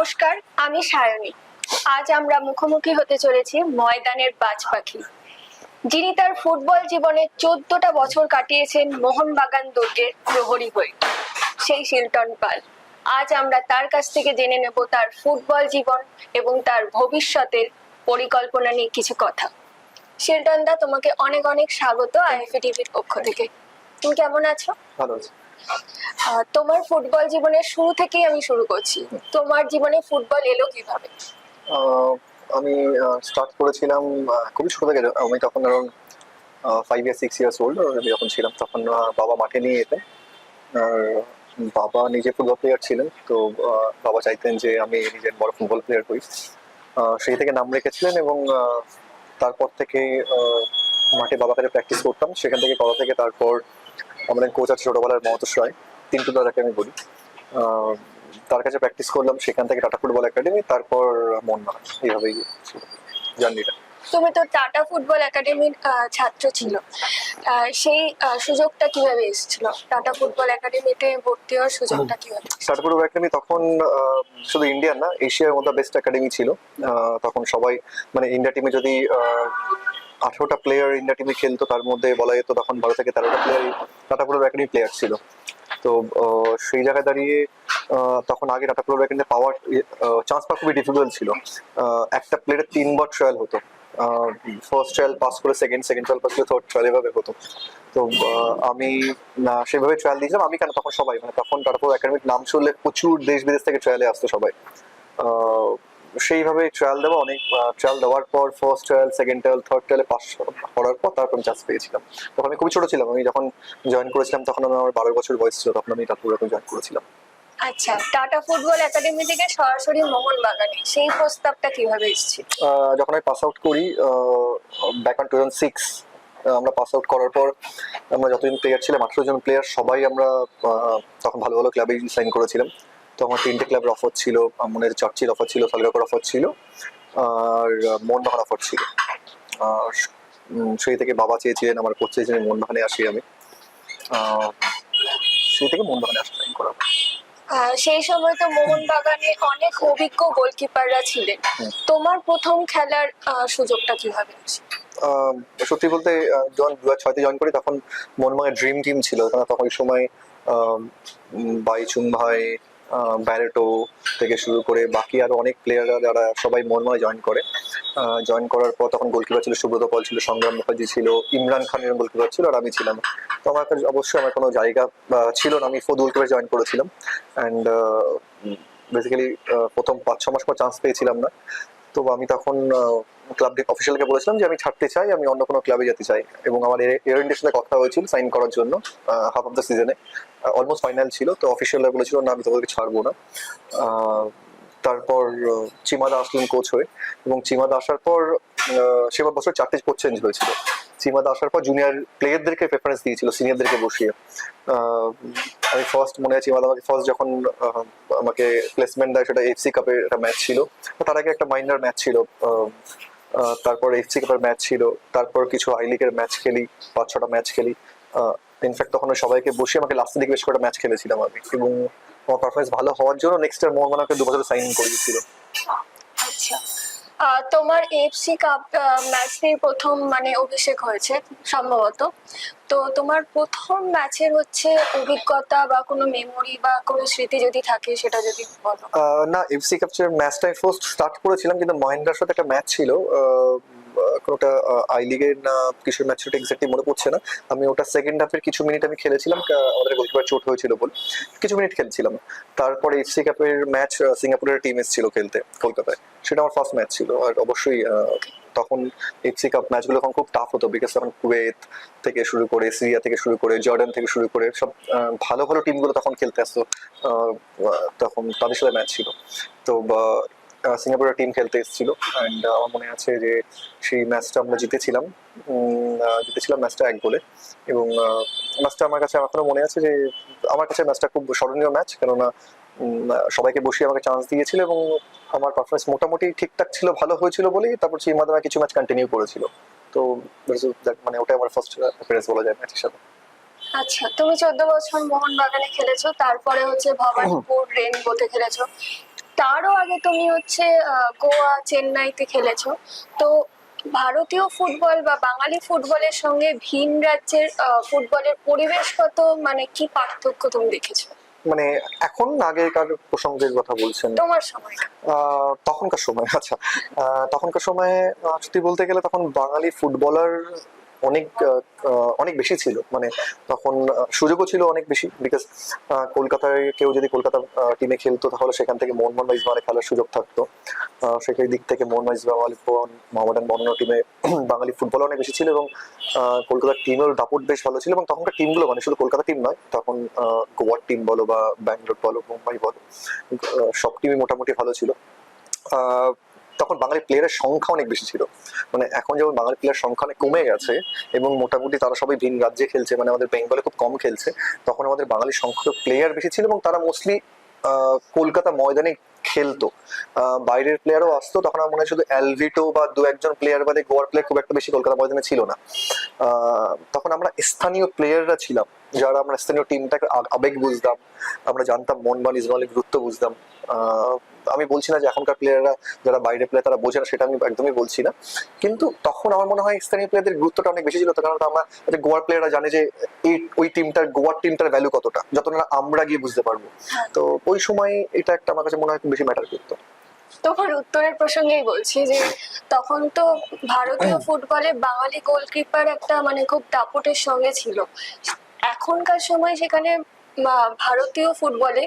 নমস্কার, আমি সায়নী। আজ আমরা মুখোমুখি হতে চলেছি ময়দানের বাজ পাখি যিনি তার ফুটবল জীবনে চোদ্দটা বছর কাটিয়েছেন মোহনবাগান দুর্গের প্রহরী হয়ে, সেই শিলটন পাল। আজ আমরা তার কাছ থেকে জেনে নেব তার ফুটবল জীবন এবং তার ভবিষ্যতের পরিকল্পনা নিয়ে কিছু কথা। শিলটন দা, তোমাকে অনেক অনেক স্বাগত আইএফএ টিভির পক্ষ থেকে। তুমি কেমন আছো? ভালো আছে। তোমার ফুটবল জীবনের শুরু থেকেই আমি শুরু করছি। তোমার জীবনে ফুটবল এলো কীভাবে? আমি স্টার্ট করেছিলাম খুবই ছোট থেকে। আমি তখন ধরুন five year six years old যখন ছিলাম, তখন বাবা মাঠে নিয়ে যেতেন আর বাবা নিজে ফুটবল প্লেয়ার ছিলেন, তো বাবা চাইতেন যে আমি নিজের বড় ফুটবল প্লেয়ার হই সেই থেকে নাম রেখেছিলেন এবং তারপর থেকে মাঠে বাবার কাছে প্র্যাকটিস করতাম। সেখান থেকে করা থেকে তারপর আমাদের কোচ আছে ছোটবেলার মহতোষ রায় তিনটু দাদাকে আমি বলি। তার কাছে প্র্যাকটিস করলাম সেখান থেকে টাটা ফুটবল একাডেমি তারপর মোহনবাগান এইভাবেই জার্নিটা তুমি তো টাটা ফুটবল একাডেমির ছাত্র ছিল। সেই সুযোগটা কীভাবে এসেছিল? টাটা ফুটবল একাডেমিতে ভর্তি হওয়ার সুযোগটা কীভাবে টাটা ফুটবল একাডেমি তখন শুধু ইন্ডিয়ান না এশিয়ার মধ্যে বেস্ট একাডেমি ছিল। তখন সবাই মানে ইন্ডিয়া টিমে যদি আঠারোটা প্লেয়ার ইন্ডিয়া টিমে খেলতো, তার মধ্যে বলা যেত তখন বারো থেকে তেরোটা প্লেয়ার ফুটবল একাডেমি প্লেয়ার ছিল। তো সেই জায়গায় দাঁড়িয়ে তখন আগে টাটা ফুটবল একাডেমি পাওয়ার চান্স পাওয়া খুবই ডিফিকাল্ট ছিল। একটা প্লেয়ারের তিনবার ট্রায়াল হতো। ফার্স্ট ট্রায়াল পাস করে সেকেন্ড সেকেন্ড ট্রায়াল পাস করে থার্ড ট্রায়াল এভাবে হতো। তো আমি সেভাবে ট্রায়াল দিয়েছিলাম। আমি কেন তখন সবাই মানে তখন টাটা তারপর একাডেমিক নাম শুনলে প্রচুর দেশ বিদেশ থেকে ট্রায়ালে আসতো সবাই। সেইভাবে ট্রায়াল দেওয়া অনেক ট্রায়াল দেওয়ার পর first trial second trial third ট্রায়ালে pass করার পর তারপর আমি চান্স পেয়েছিলাম। তখন আমি খুবই ছোট ছিলাম। আমি যখন জয়েন করেছিলাম তখন আমি আমার বারো বছর বয়স ছিল। তখন আমি টাপুর জয়েন করেছিলাম। আচ্ছা টাটা ফুটবল একাডেমি থেকে সরাসরি মোহনবাগানে সেই প্রস্তাবটা কীভাবে যখন আমি পাস আউট করি back on two thousand six আমরা পাস আউট করার পর আমরা যতজন প্লেয়ার ছিলাম আঠেরো জন প্লেয়ার সবাই আমরা তখন ভালো ভালো ক্লাবে সাইন করেছিলাম। তো আমার তিনটে ক্লাবের অফার ছিল মনে হয় চার্চিল অফার ছিল সালগাকর অফার ছিল আর মোহনবাগান অফার ছিল। আর সেই থেকে বাবা চেয়েছিলেন আমার কোচ চেয়েছিলেন মোহনবাগানে আসি আমি। সেই থেকে মোহনবাগানে আসা সাইন করা সেই সময় তো মোহনবাগানে অনেক অভিজ্ঞ গোলকিপাররা ছিলেন। তোমার প্রথম খেলার সুযোগটা কীভাবে? আহ, সত্যি বলতে যখন দু হাজার ছয়তে জয়েন করি তখন মোহনবাগানের ড্রিম টিম ছিল। তখন ওই সময় বাইচুং ভাই ব্যারেটো থেকে শুরু করে বাকি আরও অনেক প্লেয়াররা যারা সবাই মনময় জয়েন করে। জয়েন করার পর তখন গোলকিপার ছিল সুব্রত পল ছিল, সংগ্রাম মুখার্জি ছিল, ইমরান খানের গোলকিপার ছিল আর আমি ছিলাম। তো আমার কাছে অবশ্যই আমার কোনো জায়গা ছিল না। আমি ফোর গোলকিপার জয়েন করেছিলাম। অ্যান্ড বেসিক্যালি প্রথম পাঁচ, ছ মাস পর চান্স পেয়েছিলাম না। তো আমি তখন ক্লাব অফিসিয়ালকে বলেছিলাম যে আমি ছাড়তে চাই, আমি অন্য কোনো ক্লাবে যেতে চাই। এবং আমার এয়ার ইন্ডিয়ার সাথে কথা হয়েছিল সাইন করার জন্য হাফ অফ দ্য সিজনে অলমোস্ট ফাইনাল ছিল, তো অফিসিয়ালরা বলেছিল, না, আমি তোমাদেরকে ছাড়বো না। তারপর চিমাদা আসলেন কোচ হয়ে। এবং চিমাদা আসার পর সেবার বছর চারটে কোচ চেঞ্জ হয়েছিল। চিমাদা আসার পর জুনিয়র প্লেয়ারদেরকে প্রেফারেন্স দিয়েছিল সিনিয়রদেরকে বসিয়ে। আমি ফার্স্ট মনে আছে চিমাদা আমাকে ফার্স্ট যখন আমাকে প্লেসমেন্ট দেয়, সেটা এফসি কাপের একটা ম্যাচ ছিল। তার আগে একটা মাইনার ম্যাচ ছিল তারপর এফসি কাপের ম্যাচ ছিল, তারপর কিছু আই লিগের ম্যাচ খেলি, পাঁচ ছটা ম্যাচ খেলি। ইনফ্যাক্ট তখন সবাইকে বসে আমাকে লাস্ট দিকে বেশ কটা ম্যাচ খেলেছিলাম আমি। এবং আমার পারফরমেন্স ভালো হওয়ার জন্য নেক্সট ইয়ার মোহনবাগানকে দু বছর সাইন করিয়েছিল। তোমার এফসি কাপ ম্যাচের প্রথম মানে অভিষেক হয়েছে, সম্ভবত। তো তোমার প্রথম ম্যাচের হচ্ছে অভিজ্ঞতা বা কোনো মেমোরি বা কোনো স্মৃতি যদি থাকে, সেটা যদি বলো। না এফসি কাপের ম্যাচটা আমি ফার্স্ট স্টার্ট করেছিলাম, কিন্তু মহেন্দ্রর সাথে একটা ম্যাচ ছিল কোনোটা আই লিগের না কিশোর ম্যাচ এক্স্যাক্টলি মনে পড়ছে না। আমি ওটা সেকেন্ড হাফের কিছু মিনিট আমি খেলেছিলাম আমাদের গোলকিপার চোট হয়েছিল বলে। কিছু মিনিট খেলছিলাম। তারপরে এফসি কাপের ম্যাচ সিঙ্গাপুরের টিম এসেছিল খেলতে, কলকাতায়। সেটা আমার ফার্স্ট ম্যাচ ছিল। আর অবশ্যই তখন এফসি কাপ ম্যাচগুলো তখন খুব টাফ হতো বিকজ তখন কুয়েত থেকে শুরু করে সিরিয়া থেকে শুরু করে জর্ডান থেকে শুরু করে, সব ভালো ভালো টিমগুলো তখন খেলতে আসতো তখন তাদের সাথে ম্যাচ ছিল। তো সিঙ্গাপুরের টিম খেলতে এসেছিল। অ্যান্ড আমার মনে আছে যে সেই ম্যাচটা আমরা জিতেছিলাম। জিতেছিলাম ম্যাচটা এক গোলে। এবং ম্যাচটা আমার কাছে এখনও মনে আছে যে আমার কাছে ম্যাচটা খুব স্মরণীয় ম্যাচ কেননা সবাইকে বসিয়ে আমাকে চান্স দিয়েছিল এবং আমার পারফরমেন্স মোটামুটি ঠিকঠাক ছিল ভালো হয়েছিল বলেই তারপর সেই মাধ্যমে কিছু ম্যাচ কন্টিনিউ করেছিল। তো মানে ওটাই আমার ফার্স্ট অ্যাপিয়ারেন্স বলা যায় ম্যাচ হিসাবে আচ্ছা তুমি চোদ্দ বছর মোহনবাগানে খেলেছো তারপরে হচ্ছে ভবানীপুর রেনবোতে খেলেছো। তারও আগে তুমি হচ্ছে গোয়া চেন্নাইতে খেলেছো। তো ভারতীয় ফুটবল বা বাঙালি ফুটবলের সঙ্গে ভিন রাজ্যের ফুটবলের পরিবেশগত মানে কি পার্থক্য তুমি দেখেছ? মানে এখন আগেকার প্রসঙ্গের কথা বলছেন। তোমার সময়। আহ, তখনকার সময় আচ্ছা। আহ, তখনকার সময়ে সত্যি বলতে গেলে তখন বাঙালি ফুটবলার অনেক অনেক বেশি ছিল। মানে তখন সুযোগও ছিল অনেক বেশি বিকজ কলকাতায় কেউ যদি কলকাতা টিমে খেলতো তাহলে সেখান থেকে মোহনবাগান বা ইসমালে খেলার সুযোগ থাকতো। সেই দিক থেকে মোহনবাগান ইসমাল মোহামেডান বর্ণ টিমে বাঙালি ফুটবল অনেক বেশি ছিল এবং কলকাতার টিমের দাপট বেশ ভালো ছিল এবং তখনকার টিমগুলো মানে শুধু কলকাতা টিম নয়, তখন গোয়ার টিম বলো বা ব্যাঙ্গালোর বলো, মুম্বাই বলো সব টিমই মোটামুটি ভালো ছিল। তখন বাঙালি প্লেয়ারের সংখ্যা অনেক বেশি ছিল। মানে এখন যেমন বাঙালি প্লেয়ার সংখ্যা অনেক কমে গেছে এবং মোটামুটি তারা সবাই ভিন রাজ্যে খেলছে মানে আমাদের বেঙ্গলে খুব কম খেলছে, তখন আমাদের বাঙালি সংখ্যক প্লেয়ার বেশি ছিল এবং তারা মোস্টলি কলকাতা ময়দানে খেলতো। বাইরের প্লেয়ারও আসতো, তখন আমার মনে হয় শুধু অ্যালভিটো বা দু একজন প্লেয়ার বাদে গোয়ার প্লেয়ার খুব একটা বেশি কলকাতা ময়দানে ছিল না। তখন আমরা স্থানীয় প্লেয়াররা ছিলাম, যারা আমরা স্থানীয় টিমটাকে আবেগ বুঝতাম, আমরা জানতাম মনবান ইসমালের গুরুত্ব বুঝতাম। আমি বলছি না যে এখনকার প্লেয়াররা যারা বাইরে প্লেয়ার তারা বোঝে না সেটা আমি একদমই বলছি না। কিন্তু তখন আমার মনে হয় স্থানীয় প্লেয়ারদের গুরুত্বটা অনেক বেশি ছিল কারণ আমরা গোয়ার প্লেয়াররা জানে যে এই ওই টিমটার গোয়ার টিমটার ভ্যালু কতটা যত না আমরা গিয়ে বুঝতে পারব। তো ওই সময় এটা একটা আমার কাছে মনে হয় বেশি ম্যাটার করতো। তোমার উত্তরের প্রসঙ্গেই বলছি যে তখন তো ভারতীয় ফুটবলে বাঙালি গোলকিপার একটা মানে খুব দাপটের সঙ্গে ছিল। এখনকার সময় সেখানে ভারতীয় ফুটবলে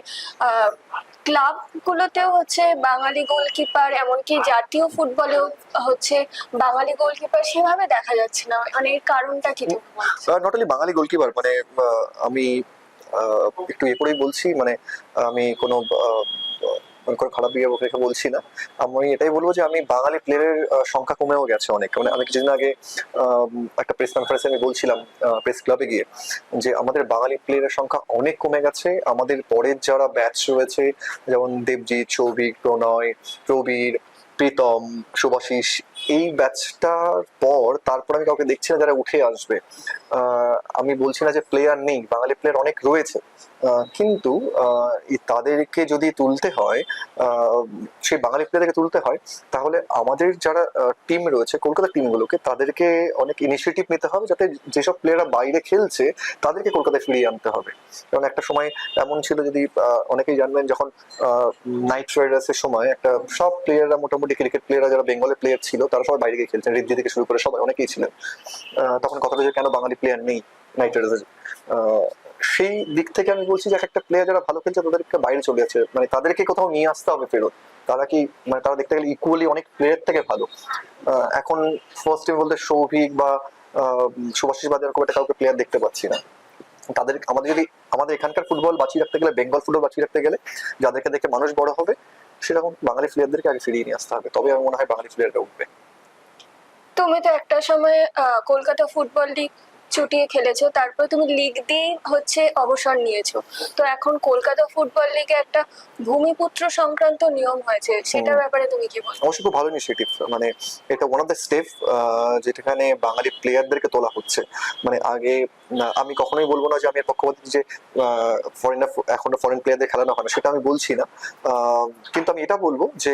ক্লাবগুলোতেও হচ্ছে বাঙালি গোলকিপার, এমনকি জাতীয় ফুটবলেও হচ্ছে বাঙালি গোলকিপার সেভাবে দেখা যাচ্ছে না মানে এর কারণটা কি? নট অনলি বাঙালি গোলকিপার মানে আমি একটু এ করেই বলছি মানে আমি কোনো আহ, মনে করে খারাপ বিয়ে রেখে বলছি না। আমি এটাই বলব যে আমি বাঙালি প্লেয়ারের সংখ্যা কমেও গেছে অনেক। মানে আমি কিছুদিন আগে একটা প্রেস কনফারেন্সে আমি বলছিলাম প্রেস ক্লাবে গিয়ে যে আমাদের বাঙালি প্লেয়ারের সংখ্যা অনেক কমে গেছে। আমাদের পরের যারা ব্যাচ রয়েছে যেমন দেবজিৎ সৌভিক প্রণয় প্রবীর প্রীতম শুভাশিস এই ব্যাচটার পর তারপর আমি কাউকে দেখছি না যারা উঠে আসবে। আমি বলছি না যে প্লেয়ার নেই, বাঙালি প্লেয়ার অনেক রয়েছে। কিন্তু তাদেরকে যদি তুলতে হয় সেই বাঙালি প্লেয়ারকে তুলতে হয়, তাহলে আমাদের যারা টিম রয়েছে, কলকাতা টিমগুলোকে তাদেরকে অনেক ইনিশিয়েটিভ নিতে হবে যাতে যেসব প্লেয়াররা বাইরে খেলছে, তাদেরকে কলকাতায় ফিরিয়ে আনতে হবে। কারণ একটা সময় এমন ছিল যদি অনেকেই জানবেন যখন নাইট রাইডার্সের সময় একটা সব প্লেয়াররা মোটামুটি ক্রিকেট প্লেয়াররা যারা বেঙ্গলের প্লেয়ার ছিল তারা সবাই বাইরে গিয়ে খেলছেন। রিদ্ধি থেকে শুরু করে সবাই, অনেকেই ছিলেন। তখন কথা হচ্ছে কেন বাঙালি প্লেয়ার নেই নাইট রাইডার্সের সেই দিক থেকে আমি বলছি যে একটা প্লেয়ার যারা ভালো খেলছে, তাদেরকে বাইরে চলে যাচ্ছে। মানে তাদেরকে কোথাও নিয়ে আসতে হবে ফেরত। তারা কি মানে তারা দেখতে গেলে ইকুয়ালি অনেক প্লেয়ার থেকে ভালো। এখন ফার্স্ট টিম বলতে সৌভিক বা সুভাষিস বাদে খুব একটা কাউকে প্লেয়ার দেখতে পাচ্ছি না। তাদের, আমাদের যদি, আমাদের এখানকার ফুটবল বাঁচিয়ে রাখতে গেলে বেঙ্গল ফুটবল বাঁচিয়ে রাখতে গেলে, যাদেরকে দেখে মানুষ বড় হবে, সেরকম বাঙালি প্লেয়ারদেরকে আগে ফিরিয়ে নিয়ে আসতে হবে। তবে আমার মনে হয় বাঙালি প্লেয়াররা উঠবে। তুমি তো একটা সময় কলকাতা ফুটবল লিগ চুটিয়ে খেলেছো তারপর তুমি লিগ দিয়ে হচ্ছে অবসর নিয়েছো। তো এখন কলকাতা ফুটবল লিগে একটা ভূমিপুত্র সংক্রান্ত নিয়ম হয়েছে সেটার ব্যাপারে তুমি কি বলছো? অবশ্যই খুব ভালো ইনিশিয়েটিভ মানে এটা ওয়ান অফ দ্য স্টেপ যেখানে বাঙালি প্লেয়ারদেরকে তোলা হচ্ছে। মানে আগে আমি কখনোই বলব না যে আমি পক্ষপাতি যে ফরেনার এখনও ফরেন প্লেয়ারদের খেলানো হয় না সেটা আমি বলছি না। কিন্তু আমি এটা বলব যে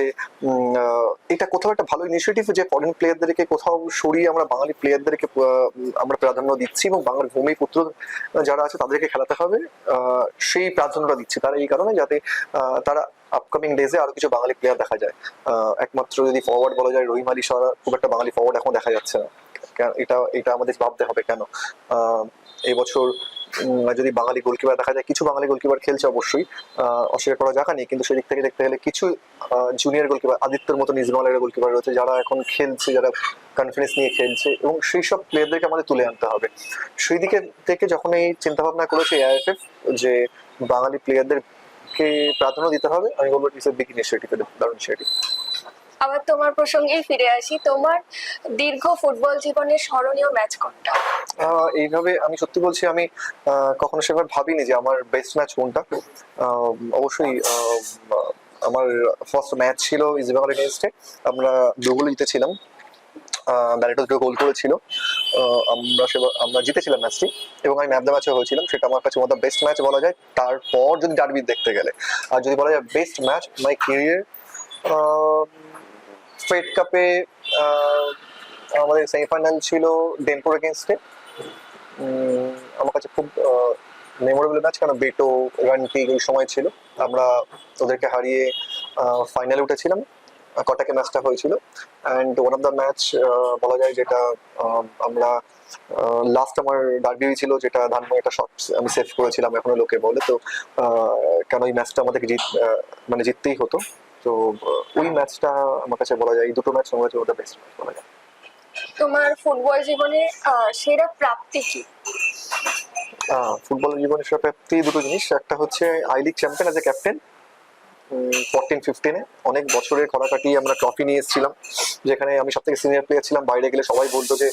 এটা কোথাও একটা ভালো ইনিশিয়েটিভ যে ফরেন প্লেয়ারদেরকে কোথাও সরিয়ে আমরা বাঙালি প্লেয়ারদেরকে আমরা প্রাধান্য দিচ্ছি। দিচ্ছি এবং বাংলার ভূমিপুত্র যারা আছে তাদেরকে খেলাতে হবে। সেই প্রাধান্যটা দিচ্ছি তারা এই কারণে যাতে তারা আপকামিং ডেজে আরও কিছু বাঙালি প্লেয়ার দেখা যায়। একমাত্র যদি ফরওয়ার্ড বলা যায় রহিম আলী সরা খুব একটা বাঙালি ফরওয়ার্ড এখন দেখা যাচ্ছে না। এটা এটা আমাদের ভাবতে হবে কেন? আহ, এই বছর উম, যদি বাঙালি গোলকিপার দেখা যায়, কিছু বাঙালি গোলকিপার খেলছে অবশ্যই অস্বীকার করা যাক নেই, কিন্তু সেদিক থেকে দেখতে গেলে কিছু জুনিয়র গোলকিপার আদিত্যর মতো নিজমালের গোলকিপার রয়েছে, যারা এখন খেলছে, যারা কনফিডেন্স নিয়ে খেলছে, এবং সেই সব প্লেয়ারদেরকে আমাদের তুলে আনতে হবে। সেই দিকে থেকে যখন এই চিন্তা ভাবনা করেছে এআইএফএফ যে বাঙালি প্লেয়ারদেরকে প্রাধান্য দিতে হবে, আমি বলব ইটস এ বিগ ইনিশিয়েটিভ দারুণ ইনিশিয়েটিভ আবার তোমার প্রসঙ্গেই ফিরে আসি, তোমার দীর্ঘ ফুটবল জীবনের স্মরণীয় ম্যাচ কোনটা? এইভাবে আমি সত্যি বলছি, আমি কখনো সেভাবে ভাবিনি যে আমার বেস্ট ম্যাচ কোনটা। অবশ্যই আমার ফার্স্ট ম্যাচ ছিল ইস্টবেঙ্গল এগেনস্টে আমরা দুগুলো জিতেছিলাম। ব্যালেটো দুটো গোল করেছিল। আমরা সেবা, আমরা জিতেছিলাম ম্যাচটি এবং আমি ম্যাচ দ্য ম্যাচে হয়েছিলাম। সেটা আমার কাছে দ্য বেস্ট ম্যাচ বলা যায়। তারপর যদি ডার্বি দেখতে গেলে। আর যদি বলা যায় best match my career Fed কাপে আমাদের সেমিফাইনাল ছিল ডেনপুর এগেনস্টে আমার কাছে খুব মেমোরেবল ম্যাচ কেন বেটো রানটি ওই সময় ছিল। আমরা ওদেরকে হারিয়ে ফাইনালে উঠেছিলাম। কটাকে ম্যাচটা হয়েছিল। And one of the match বলা যায় যেটা আমরা লাস্ট আমার ডার্বি ছিল, যেটা ধানময় একটা শট আমি সেভ করেছিলাম এখনও লোকে বলে। তো কেন ওই ম্যাচটা আমাদেরকে জিত মানে জিততেই হতো। তো ওই ম্যাচটা আমার কাছে বলা যায়, এই দুটো ম্যাচ আমার কাছে ওটা বেস্ট ম্যাচ বলা যায়। তোমার ফুটবল জীবনে সেরা প্রাপ্তি কি? ফুটবল জীবনের সাথে প্রাপ্তি দুটো জিনিস। একটা হচ্ছে I league champion as a captain fourteen ফিফটিনে অনেক বছরের খরা কাটিয়ে আমরা ট্রফি নিয়ে এসেছিলাম, যেখানে আমি সব থেকে সিনিয়র প্লেয়ার ছিলাম। বাইরে গেলে সবাই বলতো যে,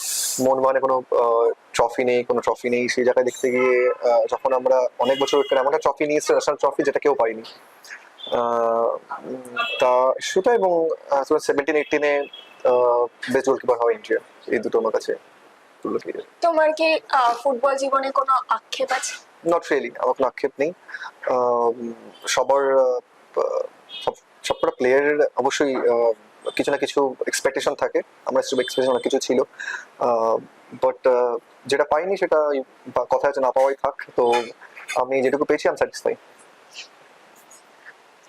মন মানে কোনো ট্রফি নেই, কোনো ট্রফি নেই। সেই জায়গায় দেখতে গিয়ে যখন আমরা অনেক বছর ওয়েট করে একটা ট্রফি নিয়ে এসেছি ন্যাশনাল ট্রফি যেটা কেউ পাইনি তা সেটা এবং সেভেন্টিন এইটিনে বেস্ট গোলকিপার হওয়া ইন্ডিয়া এই দুটো আমার কাছে তোমার কি ফুটবল জীবনে কোনো আক্ষেপ আছে? নট রিয়েলি আমার কোনো আক্ষেপ নেই। সবার সবকটা প্লেয়ারের অবশ্যই কিছু না কিছু এক্সপেকটেশন থাকে। আমার এক্সপেকটেশন অনেক কিছু ছিল। বাট যেটা পাইনি সেটা কথা আছে না পাওয়াই থাক। তো আমি যেটুকু পেয়েছি আমি স্যাটিসফাই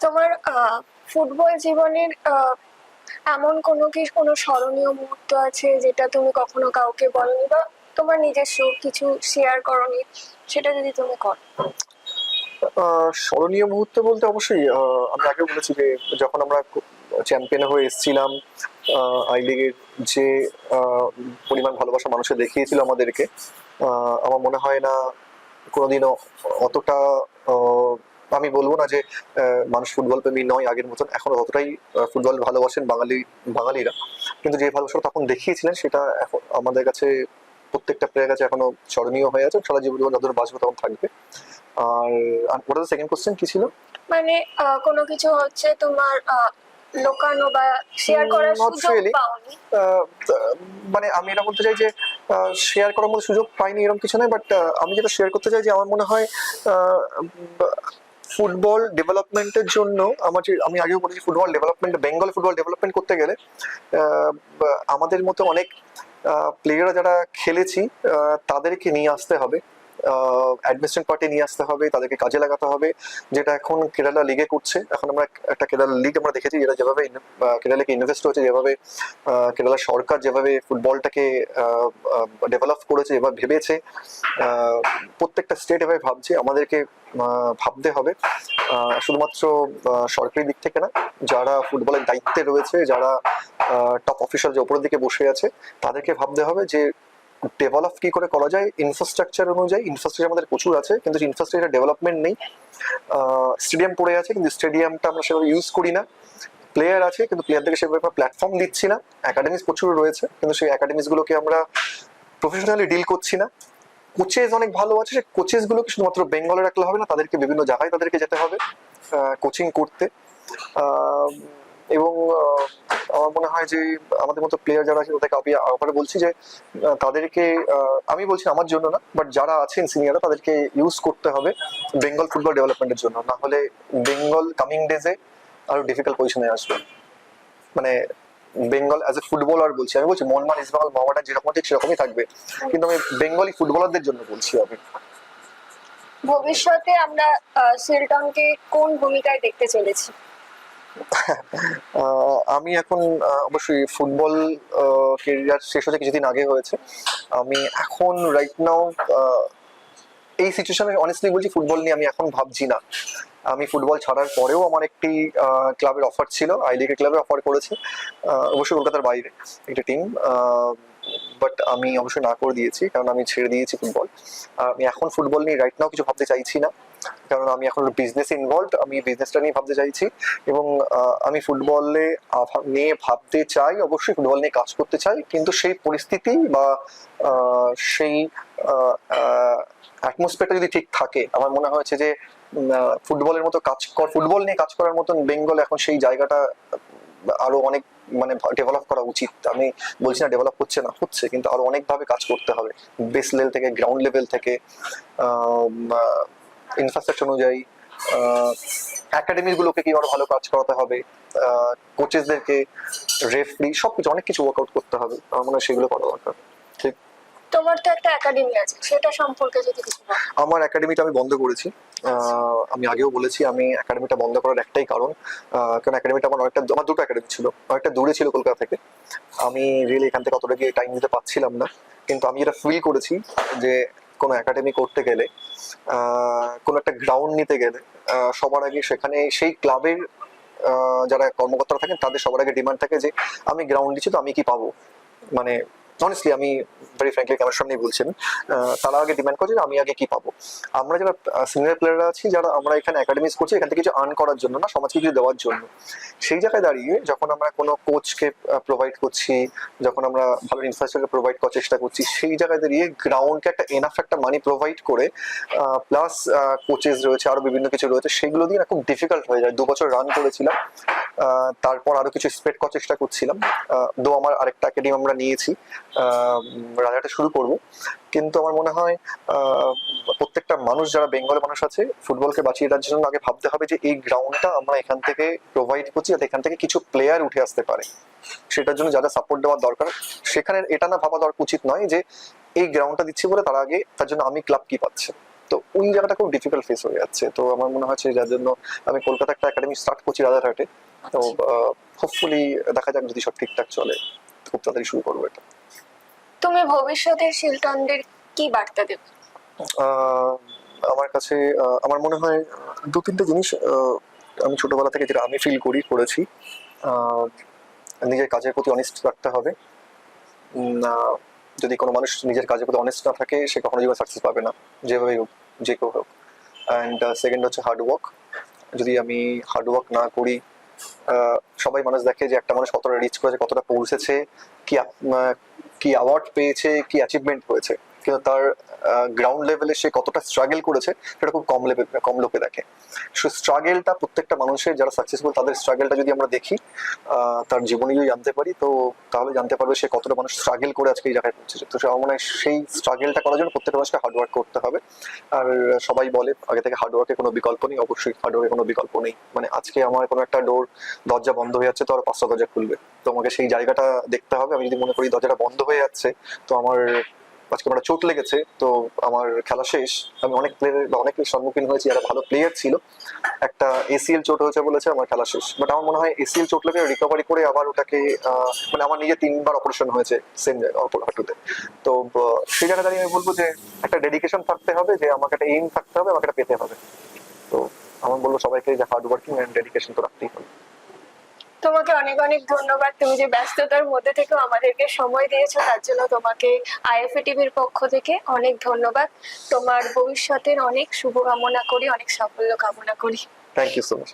তোমার ফুটবল জীবনের এমন কোনো কি কোনো স্মরণীয় মুহূর্ত আছে যেটা তুমি কখনো কাউকে বলনি বা তোমার নিজস্ব কিছু শেয়ার করনি? সেটা যদি তুমি করো। স্মরণীয় মুহূর্ত বলতে অবশ্যই আমি আগে বলেছি যে যখন আমরা চ্যাম্পিয়ন হয়ে এসেছিলাম আই লিগের যে পরিমাণ ভালোবাসা মানুষের দেখিয়েছিল আমাদেরকে আমার মনে হয় না কোনোদিনও অতটা আমি বলব না যে মানুষ ফুটবল প্রেমী নয় আগের মতন। এখনও ততটাই আহ, ফুটবল ভালোবাসেন বাঙালি বাঙালিরা। কিন্তু যে ভালোবাসা তখন দেখিয়েছিলেন সেটা এখন আমাদের কাছে প্রত্যেকটা প্লেয়ার কাছে এখনও স্মরণীয় হয়ে আছে। সারা জীবন যতদিন বাঁচবে তখন থাকবে। আর ওটা সেকেন্ড কোশ্চেন কি ছিল? মানে কোনো কিছু হচ্ছে তোমার আহ, বা শেয়ার করার সুযোগ পাওনি? মানে আমি এটা বলতে চাই যে শেয়ার করার মতো সুযোগ পাইনি এরকম কিছু নয় বাট আমি যেটা শেয়ার করতে চাই যে আমার মনে হয় ফুটবল ডেভেলপমেন্টের জন্য আমার যে আমি আগেও বলেছি football development, Bengal football development করতে গেলে আমাদের মতো অনেক প্লেয়াররা যারা খেলেছি তাদেরকে নিয়ে আসতে হবে। অ্যাডমিনিস্ট্রেশন পার্টি নিয়ে আসতে হবে, তাদেরকে কাজে লাগাতে হবে, যেটা এখন কেরালা লিগে করছে। এখন আমরা একটা কেরালা লিগ আমরা দেখেছি, যেটা যেভাবে কেরালাকে ইনভেস্ট হয়েছে যেভাবে কেরালা সরকার যেভাবে ফুটবলটাকে ডেভেলপ করেছে যেভাবে ভেবেছে প্রত্যেকটা স্টেট এভাবে ভাবছে, আমাদেরকে ভাবতে হবে। শুধুমাত্র সরকারি দিক থেকে না, যারা ফুটবলের দায়িত্বে রয়েছে, যারা টপ অফিসার যে উপরের দিকে বসে আছে, তাদেরকে ভাবতে হবে যে ডেভেলপ কি করে করা যায় ইনফ্রাস্ট্রাকচার অনুযায়ী ইনফ্রাস্ট্রাকচার আমাদের প্রচুর আছে, কিন্তু ইনফ্রাস্ট্রাকচার ডেভেলপমেন্ট নেই। স্টেডিয়াম পড়ে আছে, কিন্তু স্টেডিয়ামটা আমরা সেভাবে ইউজ করি না। প্লেয়ার আছে, কিন্তু প্লেয়ারদেরকে সেভাবে প্ল্যাটফর্ম দিচ্ছি না। একাডেমিস প্রচুর রয়েছে, কিন্তু সেই একাডেমিস গুলোকে আমরা প্রফেশনালি ডিল করছি না। কোচেস অনেক ভালো আছে, সেই কোচেস গুলোকে শুধুমাত্র বেঙ্গলে রাখলে হবে না, তাদেরকে বিভিন্ন জায়গায় তাদেরকে যেতে হবে কোচিং করতে। এবং আমার মনে হয় যে, আমাদের মতো প্লেয়ার যারা আছে, তাদেরকে আমি আবার বলছি যে তাদেরকে আমি বলছি আমার জন্য না বাট যারা আছেন সিনিয়ররা তাদেরকে ইউজ করতে হবে বেঙ্গল ফুটবল ডেভেলপমেন্টের জন্য। না হলে বেঙ্গল কামিং ডেজে আরও ডিফিকাল্ট পজিশনে আসবে। মানে বেঙ্গল অ্যাজ এ ফুটবলার বলছি। আমি বলছি মোহনবাগান ইস্ট বেঙ্গল মহাবাটা যেরকম ঠিক সেরকমই থাকবে। কিন্তু আমি বেঙ্গলি ফুটবলারদের জন্য বলছি আমি। ভবিষ্যতে আমরা সিলটনকে কোন ভূমিকায় দেখতে চলেছি? আমি এখন অবশ্যই ফুটবল কেরিয়ার শেষ হতে কিছুদিন আগে হয়েছে। আমি এখন রাইট নাও এই সিচুয়েশনে অনেস্টলি বলছি ফুটবল নিয়ে আমি এখন ভাবছি না। আমি ফুটবল ছাড়ার পরেও আমার একটি ক্লাবের অফার ছিল আই ক্লাবে অফার করেছে। অবশ্যই কলকাতার বাইরে একটা টিম বাট আমি অবশ্যই না করে দিয়েছি, কারণ আমি ছেড়ে দিয়েছি ফুটবল। আমি এখন ফুটবল নিয়ে রাইট নাও কিছু ভাবতে চাইছি না। কারণ আমি এখন বিজনেস ইনভলভ আমি বিজনেসটা নিয়ে ভাবতে চাইছি এবং আমি ফুটবলে নিয়ে ভাবতে চাই, অবশ্যই ফুটবল নিয়ে কাজ করতে চাই, কিন্তু সেই পরিস্থিতি বা সেই অ্যাটমসফিয়ারটা যদি ঠিক থাকে, আমার মনে হয়েছে যে ফুটবলের মতো কাজ কর, ফুটবল নিয়ে কাজ করার মতন বেঙ্গল এখন সেই জায়গাটা আরও অনেক মানে ডেভেলপ করা উচিত। আমি বলছি না ডেভেলপ হচ্ছে না, হচ্ছে, কিন্তু আরও অনেকভাবে কাজ করতে হবে। বেস লেভেল থেকে গ্রাউন্ড লেভেল থেকে ইনফ্রাস্ট্রাকচার অনুযায়ী একাডেমি গুলোকে কি আরও ভালো কাজ করাতে হবে কোচেসদেরকে রেফারি সবকিছু অনেক কিছু ওয়ার্কআউট করতে হবে। আমার মনে হয় সেগুলো করা দরকার। ঠিক? তোমার তো একটা একাডেমি আছে সেটা সম্পর্কে যদি কিছু বলো। আমার একাডেমিটা আমি বন্ধ করেছি। আমি আগেও বলেছি আমি একাডেমিটা বন্ধ করার একটাই কারণ কারণ একাডেমিটা আমার অনেকটা আমার দুটো একাডেমি ছিল। অনেকটা দূরে ছিল কলকাতা থেকে। আমি রিয়েলি এখান থেকে অতটা গিয়ে টাইম দিতে পারছিলাম না। কিন্তু আমি যেটা ফিল করেছি যে কোনো একাডেমি করতে গেলে কোনো একটা গ্রাউন্ড নিতে গেলে সবার আগে সেখানে সেই ক্লাবের যারা কর্মকর্তারা থাকেন, তাদের সবার আগে ডিমান্ড থাকে যে, আমি গ্রাউন্ড দিচ্ছি তো আমি কি পাবো? মানে অনেস্টলি আমি ভেরি ফ্র্যাঙ্কলি ক্যামেরার সামনেই বলছেন আহ, তারা আগে ডিমান্ড করছে যে আমি আগে কি পাবো। আমরা যারা সিনিয়র প্লেয়াররা আছি যারা আমরা এখানে একাডেমিস করছি এখান থেকে কিছু আর্ন করার জন্য না সমাজকে কিছু দেওয়ার জন্য। সেই জায়গায় দাঁড়িয়ে যখন আমরা কোনো কোচকে প্রোভাইড করছি যখন আমরা ভালো ইনফ্রাস্ট্রাকচার প্রোভাইড করার চেষ্টা করছি সেই জায়গায় দাঁড়িয়ে গ্রাউন্ডকে একটা এনাফ একটা মানি প্রোভাইড করে প্লাস কোচেস রয়েছে আরও বিভিন্ন কিছু রয়েছে সেগুলো দিয়ে না খুব ডিফিকাল্ট হয়ে যায়। দু বছর রান করেছিলাম তারপর আরও কিছু স্প্রেড করার চেষ্টা করছিলাম। দো আমার আরেকটা একাডেমি আমরা নিয়েছি। রাজাটা শুরু করব। কিন্তু আমার মনে হয় প্রত্যেকটা মানুষ যারা বেঙ্গলের মানুষ আছে, ফুটবলকে বাঁচিয়ে রাখার জন্য আগে ভাবতে হবে যে এই গ্রাউন্ডটা আমরা এখান থেকে প্রোভাইড করছি যাতে এখান থেকে কিছু প্লেয়ার উঠে আসতে পারে। সেটার জন্য যারা সাপোর্ট দেওয়ার দরকার, সেখানে এটা না ভাবা দরকার উচিত নয় যে এই গ্রাউন্ডটা দিচ্ছি বলে তার আগে তার জন্য আমি ক্লাব কি পাচ্ছে। তো ওই জায়গাটা খুব ডিফিকাল্ট ফেস হয়ে যাচ্ছে। তো আমার মনে হচ্ছে যার জন্য আমি কলকাতা একটা একাডেমি স্টার্ট করছি রাজারহাটে তো হোপফুলি দেখা যাক যদি সব ঠিকঠাক চলে খুব তাড়াতাড়ি শুরু করব এটা। তুমি ভবিষ্যতের শিলটনদের কি বার্তা দেবে? আমার কাছে আমার মনে হয় দু তিনটে জিনিস আমি ছোটবেলা থেকে যেটা আমি ফিল করি করেছি। নিজের কাজের প্রতি অনিষ্ট রাখতে হবে। যদি কোনো মানুষ নিজের কাজের প্রতি অনেস্ট না থাকে, সে কখনো জীবনে সাকসেস পাবে না। যেভাবে হোক, যে কেউ হোক। অ্যান্ড সেকেন্ড হচ্ছে হার্ড ওয়ার্ক যদি আমি হার্ড ওয়ার্ক না করি সবাই মানুষ দেখে যে একটা মানুষ কতটা রিচ করেছে, কতটা পৌঁছেছে, কি কি অ্যাওয়ার্ড পেয়েছে, কি অ্যাচিভমেন্ট হয়েছে তার গ্রাউন্ড লেভেলে সে কতটা স্ট্রাগল করেছে, সেটা খুব কম লেভেল কম লোকে দেখে। সো স্ট্রাগেলটা প্রত্যেকটা মানুষের যারা সাকসেসফুল তাদের স্ট্রাগলটা যদি আমরা দেখি তার জীবনে যদি জানতে পারি, তো তাহলে জানতে পারবে সে কতটা মানুষ স্ট্রাগল করে আজকে এই জায়গায় পৌঁছেছে। তো আমার মনে হয় সেই স্ট্রাগলটা করার জন্য প্রত্যেকটা মানুষকে হার্ড ওয়ার্ক করতে হবে। আর সবাই বলে, আগে থেকে হার্ড ওয়ার্কের কোনো বিকল্প নেই, অবশ্যই হার্ড ওয়ার্কের কোনো বিকল্প নেই। মানে আজকে আমার কোনো একটা ডোর দরজা বন্ধ হয়ে যাচ্ছে, তো আর পাঁচটা দরজা খুলবে। তো আমাকে সেই জায়গাটা দেখতে হবে। আমি যদি মনে করি দরজাটা বন্ধ হয়ে যাচ্ছে, তো আমার আজকে আমার চোট লেগেছে, তো আমার খেলা শেষ। আমি অনেক প্লেয়ার বা অনেকের সম্মুখীন হয়েছি, যারা ভালো প্লেয়ার ছিল। একটা এসিএল চোট হয়েছে বলেছে, আমার খেলা শেষ। বাট আমার মনে হয় এসিএল চোট লেগে রিকভারি করে আবার ওটাকে মানে আমার নিজে তিনবার অপারেশন হয়েছে সেম অপর হাঁটুতে তো সেই জায়গা দাঁড়িয়ে আমি বলব যে একটা ডেডিকেশন থাকতে হবে, যে আমাকে একটা এইম থাকতে হবে, আমাকে একটা পেতে হবে। তো, আমার বলব সবাইকে যে হার্ড ওয়ার্কিং অ্যান্ড ডেডিকেশন তো রাখতেই হবে। তোমাকে অনেক অনেক ধন্যবাদ। তুমি যে ব্যস্ততার মধ্যে থেকে আমাদেরকে সময় দিয়েছ, তার জন্য তোমাকে আইএফএ টিভির পক্ষ থেকে অনেক ধন্যবাদ। তোমার ভবিষ্যতের অনেক শুভকামনা করি, অনেক সাফল্য কামনা করি। Thank you so much